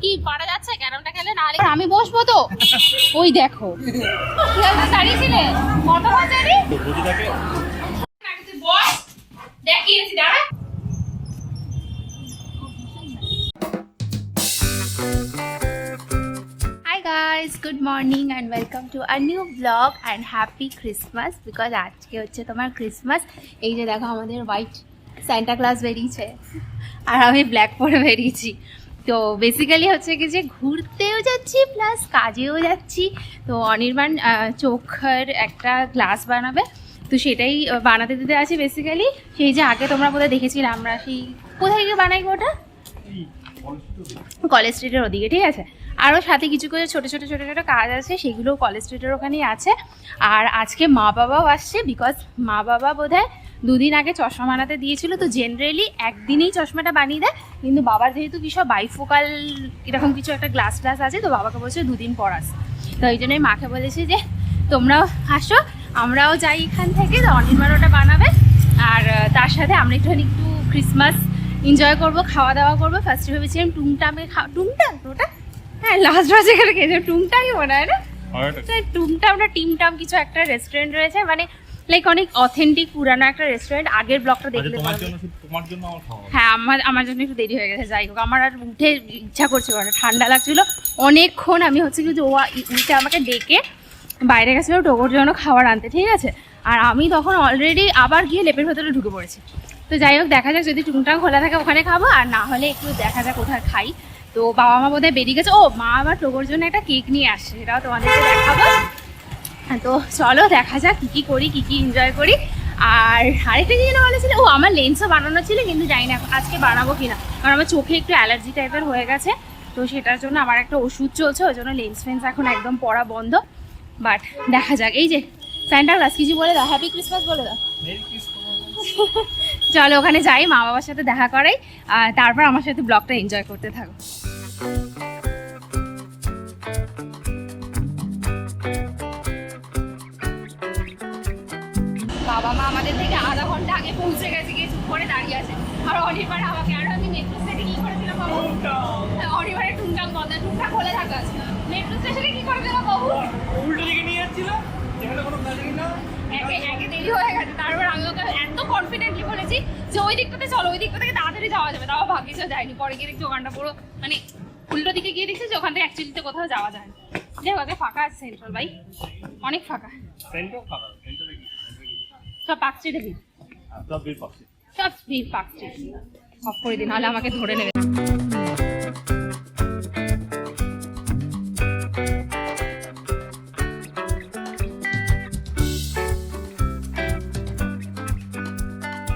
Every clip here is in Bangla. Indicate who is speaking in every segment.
Speaker 1: কি, পারা যাচ্ছে? ক্যারামটা খেলে না আমি বসবো তো? ওই দেখো। দাঁড়িয়েছিলে? কত বাজারি good morning and welcome to a new vlog and happy Christmas because আজকে হচ্ছে তোমার ক্রিসমাস এই যে দেখো আমাদের হোয়াইট স্যান্টা ক্লাস বেরিয়েছে। আর আমি ব্ল্যাক পরে বেরিয়েছি। তো বেসিক্যালি হচ্ছে কি যে ঘুরতেও যাচ্ছি প্লাস কাজেও যাচ্ছি। তো অনির্বাণ চোখের একটা গ্লাস বানাবে। তো সেটাই বানাতে দিতে আছি বেসিক্যালি সেই যে আগে তোমরা বোধহয় দেখেছিলে, আমরা সেই কোথায় গিয়ে বানাই ওটা? কলেজ স্ট্রিটের ওদিকে, ঠিক আছে? আরও সাথে কিছু করে ছোটো ছোটো ছোটো ছোটো কাজ আছে, সেগুলো কলেজ স্ট্রিটের ওখানেই আছে। আর আজকে মা বাবাও আসছে বিকজ মা বাবা বোধহয় দুদিন আগে চশমা বানাতে দিয়েছিল তো জেনারেলি একদিনেই চশমাটা বানিয়ে দেয়। কিন্তু বাবার যেহেতু কি সব বাইফোকাল এরকম কিছু একটা গ্লাস গ্লাস আছে তো বাবাকে বলছে দুদিন পর আসে। তো এই জন্যই মাকে বলেছি যে তোমরাও আসো আমরাও যাই এখান থেকে তো অনির্বাণ ওটা বানাবে। আর তার সাথে আমরা একটু একটু ক্রিসমাস এনজয় করব খাওয়া দাওয়া করব। ফার্স্টে ভেবেছিলাম টুংটামে খাওয়া টুংটাম ওটা? হ্যাঁ লাস্ট বাজে এখানে খেয়েছে টুংটামই মনে হয় না? টুমটাম না টিমটাম কিছু একটা রেস্টুরেন্ট রয়েছে মানে লাইক অনেক অথেন্টিক পুরানো একটা রেস্টুরেন্ট আগের ব্লগটা
Speaker 2: আচ্ছা,
Speaker 1: দেখলে
Speaker 2: তোমার জন্য তোমার জন্য আমার খাওয়া
Speaker 1: হ্যাঁ আমার আমার জন্য একটু দেরি হয়ে গেছে যাই হোক আমার আর উঠে ইচ্ছা করছে না ঠান্ডা লাগছিল। অনেকক্ষণ আমি হচ্ছে কি যে ও উঠে আমাকে ডেকে বাইরে গেছিল টোকোর জন্য খাবার আনতে ঠিক আছে? আর আমি তখন অলরেডি আবার গিয়ে লেপের ভেতরে ঢুকে পড়েছি। তো যাই হোক দেখা যাক যদি টুংটাং খোলা থাকে ওখানে খাব আর না হলে একটু দেখা যাক কোথায় খাই। তো বাবা মা বোধহয় বেরিয়ে গেছে। ও মা আবার টোকোর জন্য একটা কেক নিয়ে আসছে সেটাও তোমাদেরকে দেখাবো। তো চলো দেখা যাক কী কী করি কী কী এনজয় করি। আর আরেকটা জিনিস ভালো ছিল ও আমার লেন্সও বানানো ছিল কিন্তু জানি না আজকে বানাবো কিনা। কারণ আমার চোখে একটু অ্যালার্জি টাইপের হয়ে গেছে তো সেটার জন্য আমার একটা ওষুধ চলছে ওই জন্য লেন্স ফেন্স এখন একদম পড়া বন্ধ। বাট দেখা যাক এই যে স্যান্টা ক্লাস কিছু বলে দাও হ্যাপি ক্রিসমাস বলে দাও। চলো ওখানে যাই মা বাবার সাথে দেখা করাই আর তারপর আমার সাথে ব্লগটা এনজয় করতে থাকো। বাবা মা আমাদের থেকে আধা ঘণ্টা আগে পৌঁছে গেছে গিয়ে চুপ করে দাঁড়িয়ে আছে। আর অনির্বাণ আমাকে আর আমি মেট্রো স্টেশনে কি করেছিলাম বাবু? হ্যাঁ, অনির্বাণের টুংটাং বন্ধ টুংটাং খোলা থাকা আছে। মেট্রো স্টেশনে কি করেছিলাম বাবু?
Speaker 2: উল্টো দিকে নিয়ে যাচ্ছিল যেখানে কোনো কাজই না।
Speaker 1: একে একে দেরি হয়ে গেছে তারপর আমি ওকে এত কনফিডেন্টলি বলেছি যে ওই দিকটাতে চলো ওই দিকটা থেকে তাড়াতাড়ি যাওয়া যাবে। তাও ভাগ্যিস যায়নি পরে গিয়ে দেখছি ওখানটা পুরো মানে উল্টো দিকে গিয়ে দেখছি যে ওখান থেকে অ্যাকচুয়ালিতে কোথাও যাওয়া যায় না। ফাঁকা আছে সেন্ট্রাল ভাই। অনেক ফাঁকা। সব পার্ক স্ট্রিটে ভিড়
Speaker 2: সব বীর পাশে
Speaker 1: সব ভিড় পার্ক স্ট্রিট অফ করে দিন নাহলে আমাকে ধরে নেবে।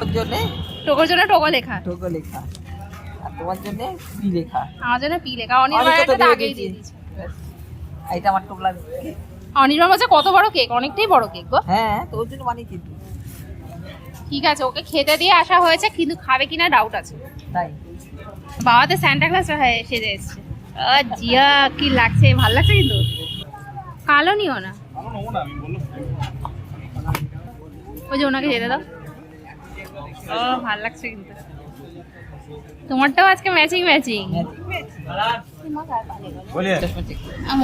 Speaker 3: তোর জন্য?
Speaker 1: টোকোর জন্য টোকো লেখা।
Speaker 3: টোকো লেখা। আর তোমার জন্য পি লেখা।
Speaker 1: আমার জন্য পি লেখা। অনির্বাণ আগেই
Speaker 3: দিয়েছি।
Speaker 1: দিয়ে দিয়েছে।
Speaker 3: এটা আমার টোকলা
Speaker 1: অনির্বাণ বলছে কত বড় কেক অনেকটাই বড় কেক গো।
Speaker 3: হ্যাঁ তোর জন্য বানিয়ে কিন্তু
Speaker 1: ঠিক আছে ওকে খেতে দিয়ে আসা হয়েছে কিন্তু খাবে কিনা ডাউট আছে।
Speaker 3: তাই?
Speaker 1: বাবাতে স্যান্টা ক্লাস হয়ে সেজে এসছে। জিয়া কি লাগছে ভালো লাগছে কিন্তু? কালো নিও না। ওই যে ওনাকে যেতে দাও। ও ভালো লাগছে কিন্তু। তোমারটাও আজকে ম্যাচিং ম্যাচিং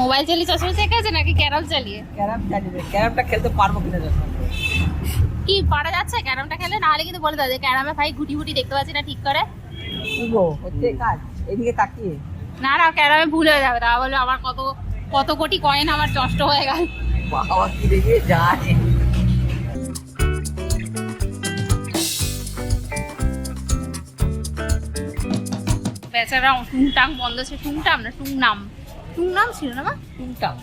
Speaker 1: মোবাইল চালিয়ে চশমা চেকে আছে নাকি ক্যারম চালিয়ে?
Speaker 3: ক্যারাম চালিয়ে ক্যারামটা খেলতে পারব কিনা চশমা
Speaker 1: কি পারা যাচ্ছে? ক্যারামটা খেলে? নাহলে কিন্তু বলে দাও যে ক্যারামে ভাই গুটি গুটি দেখতে পাচ্ছি না ঠিক করে।
Speaker 3: হচ্ছে কাজ। এদিকে তাকিয়ে।
Speaker 1: না না ক্যারামে ভুল হয়ে যাবে। তা বলে আমার কত কত কোটি কয়েন আমার নষ্ট হয়ে গেল।
Speaker 3: বাবা কি দেখে যায়।
Speaker 1: বেচারা টুংটাং বন্ধ ছিল। টুংটাম না টুংনাম। টুংনাম ছিল না মা?
Speaker 3: টুংটাং।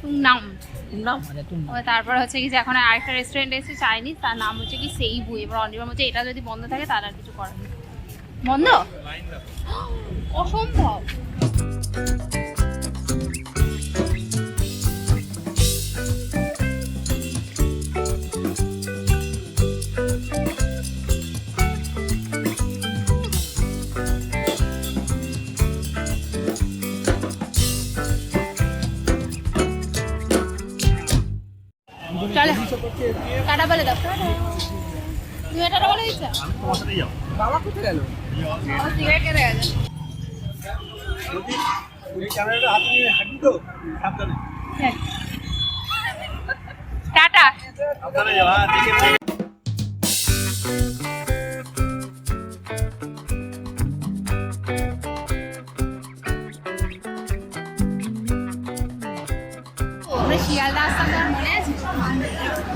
Speaker 1: টুংনাম।
Speaker 3: মানে
Speaker 1: তারপর হচ্ছে কি যে এখন আরেকটা রেস্টুরেন্ট এসে চাইনিজ তার নাম হচ্ছে কি সেই বুই। এবার অনির্বাণ হচ্ছে এটা যদি বন্ধ থাকে তার আর কিছু করার নেই। বন্ধ? অসম্ভব। টাটা বলে দাও। তুমি এটা বলে দিচ্ছ
Speaker 3: বাবা কোথায় গেল?
Speaker 1: সিগারেট কেটে গেছে।
Speaker 2: এই ক্যামেরাটা হাতে নিয়ে হাঁটি তো? সাবধানে।
Speaker 1: টাটা।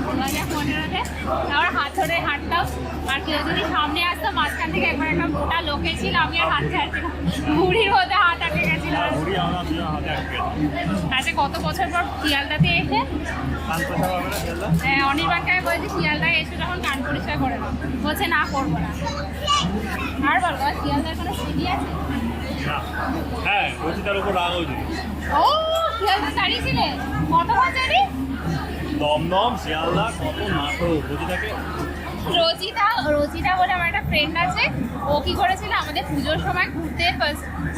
Speaker 1: দু হাজার পনেরোতে তারপর হাত ধরে হাঁটতাম। আর কেউ যদি সামনে আসতো মাঝখান থেকে একবার একটা মোটা লোকে ছিল আমি আর হাত ছাড়ছিলাম বুড়ির মধ্যে হাত আটকে গেছিল।
Speaker 2: ঘুরি আমরা দুজন হাতে আটকে
Speaker 1: আচ্ছা কত বছর পর শিয়ালদাতে এসে?
Speaker 2: না
Speaker 1: হ্যাঁ, অনির্বাণকে আমি বলেছি শিয়ালদায় এসে যখন কান পরিষ্কার করে নাও। বলছে না করব না। আর বল শিয়ালদার কোনো স্মৃতি আছে?
Speaker 2: হ্যাঁ বলছি তার উপর রাগ হয়েছে।
Speaker 1: ও শিয়ালদা দাঁড়িয়েছিলে কত বাজারে
Speaker 2: দমদম শিয়ালদা কত নাটক বলছি তাকে
Speaker 1: রচিতা রচিতা বলে আমার একটা ফ্রেন্ড আছে। ও কি করেছিল? আমাদের পুজোর সময় ঘুরতে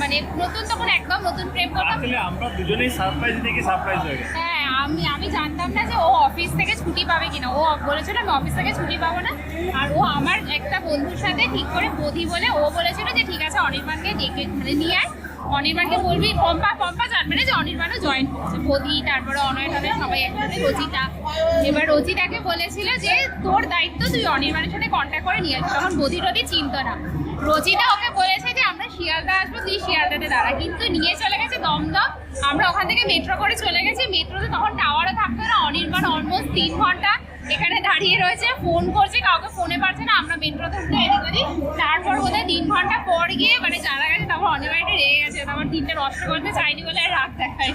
Speaker 1: মানে নতুন তখন একদম নতুন প্রেম করতাম।
Speaker 2: আসলে আমরা দুজনেই সারপ্রাইজ দেখি সারপ্রাইজ হয়ে গেছে।
Speaker 1: হ্যাঁ আমি আমি জানতাম না যে ও অফিস থেকে ছুটি পাবে কিনা। ও বলেছিল আমি অফিস থেকে ছুটি পাবো না। আর ও আমার একটা বন্ধুর সাথে ঠিক করে বধি বলে ও বলেছিল যে ঠিক আছে অনির্বাণকে ডেকে মানে নিয়ে আয়। অনির্বাণকে বলবি, পম্পা পম্পা জানবে না যে অনির্বাণও জয়েন করছে। বধি তারপরে অনয় টনয় সবাই একসাথে রচিতা এবার রচিতাকে বলেছিল যে তোর দায়িত্ব তুই অনির্বাণের সাথে কন্ট্যাক্ট করে নিয়ে আসবি তখন বধি টধি চিনত না। রচিতা ওকে বলেছে যে, আমরা শিয়ালদা আসব, তুই শিয়ালদাতে দাঁড়া। কিন্তু নিয়ে চলে গেছে দমদম। আমরা ওখান থেকে মেট্রো করে চলে গেছি। মেট্রোতে তখন টাওয়ারও থাকতো না। অনির্বাণ অলমোস্ট তিন ঘণ্টা এখানে দাঁড়িয়ে রয়েছে ফোন করছে কাউকে ফোনে পারছে না আমরা মেট্রোতে উঠে এদিক ওদিক। তারপর বোধহয় তিন ঘণ্টা পর গিয়ে মানে জানা গেছে তারপর অনির্বাণটা রেগে গেছে তারপর তিনটে নষ্ট করতে চাইনি বলে আর রাগ দেখায়।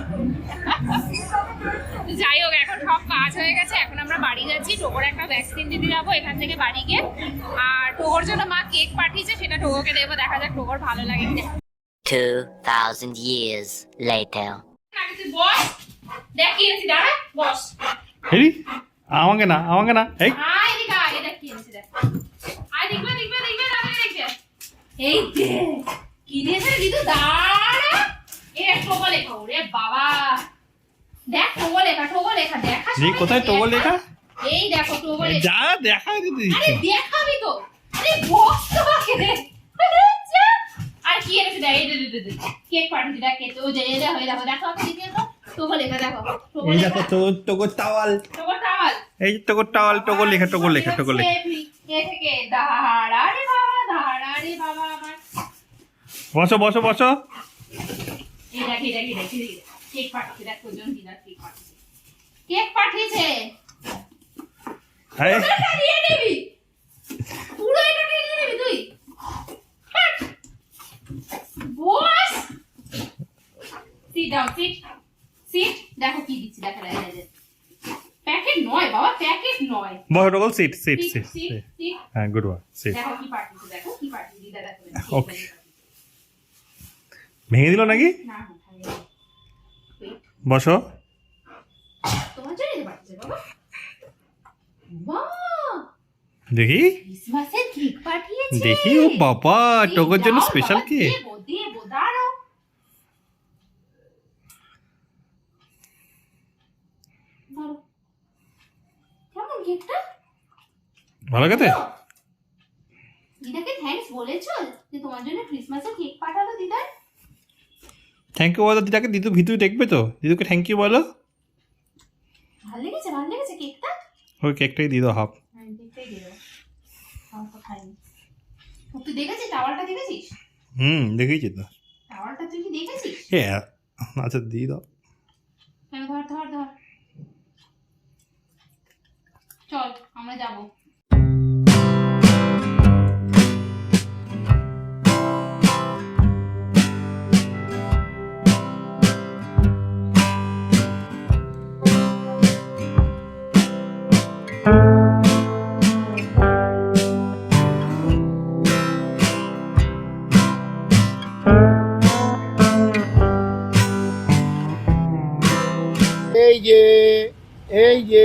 Speaker 1: যাই হোক এখন সব কাজ হয়ে গেছে এখন আমরা বাড়ি যাচ্ছি টোকর একটা ভ্যাকসিন দিতে যাব এখান থেকে বাড়ি গিয়ে। আর টোকর জন্য মা কেক পাঠিয়েছে সেটা টোকোকে দেবো দেখা যাক টোকর ভালো লাগে কিনা।
Speaker 4: 2,000 years later.
Speaker 1: আগে তুই বস দেখ কি এনেছি দাঁড়া বস।
Speaker 2: হেরি? আমাকে না আমাকে না। এই।
Speaker 1: দেখ। আয় দেখবে দেখবে দেখবে দাঁড়া দেখবে। এই দে কি দিয়েছে রে দিদু দাঁড়া। এ টোগো লেখা ওরে বাবা। দেখ টোগো লেখা টোগো লেখা দেখা
Speaker 2: জি, কোথায় টোগো লেখা?
Speaker 1: এই দেখো টোগো লেখা
Speaker 2: যা দেখা দিতে
Speaker 1: আরে দেখাবি তো। আরে বস তো বাকি রে আর কি এনেছে দেখ এই দে দে দে কেক পাঠিয়েছি দেখ কেক। ও যে এই দেখো দেখো দিয়ে টোগো লেখা দেখো। টোগো
Speaker 2: এই দেখো তো টাওয়াল।
Speaker 1: Togo towel.
Speaker 2: এই যে তোগো টাওয়াল টোগো লেখা টোগো লেখা টোগো লেখা।
Speaker 1: এ থেকে দাঁড়া রে বাবা দাঁড়া রে বাবা আমার।
Speaker 2: বসো বসো বসো।
Speaker 1: এই দেখ এই দেখ এই দেখ, কেক পাঠিয়েছে দেখ তোর জন্য দিদার কেক পাঠিয়েছে। কেক পাঠিয়েছে? পুরোটা নিয়ে নিবি পুরো এটা নিয়ে নিবি তুই? বস। সিট ডাউন সিট সিট দেখো কি দিচ্ছি দেখা প্যাকেট নয় বাবা প্যাকেট নয়।
Speaker 2: বসো টোগো সিট সিট
Speaker 1: সিট
Speaker 2: হ্যাঁ গুড ওয়ান সিট
Speaker 1: দেখো কি পাঠিয়েছে দেখো কি পাঠিয়েছে দিদা দেখো
Speaker 2: Okay. ভেঙে দিল নাকি?
Speaker 1: না
Speaker 2: বসো।
Speaker 1: তোমার জন্য এটা বাবা।
Speaker 2: দেখি। দেখি ও বাবা
Speaker 1: এই
Speaker 2: জন্য স্পেশাল কে
Speaker 1: দেবো, দেবো, দাঁড়াও। ধরো। কেমন কেকটা?
Speaker 2: ভালো খেতে?
Speaker 1: দিদাকে থ্যাঙ্কস বলেছ যে তোমার জন্য কেক পাঠালো দিদার?
Speaker 2: থ্যাংক ইউ বলো দিদাকে দিদু ভিতু দেখবে তো? দিদুকে থ্যাংক ইউ বলো।
Speaker 1: ভালো লেগেছে ভালো লেগেছে কেকটা?
Speaker 2: ওই কেকটাই দিয়ে দাও হাফ।
Speaker 1: হ্যাঁ কেকটাই দিয়ে দাও। আমার তো খাইনি। তুই দেখেছিস টাওয়ালটা দেখেছিস?
Speaker 2: হুম দেখেছি তো।
Speaker 1: টাওয়ালটা তুই কি দেখেছিস?
Speaker 2: হ্যাঁ আচ্ছা দিয়ে দাও।
Speaker 1: হ্যাঁ ধর ধর ধর। চল আমরা যাব। এই যে এই যে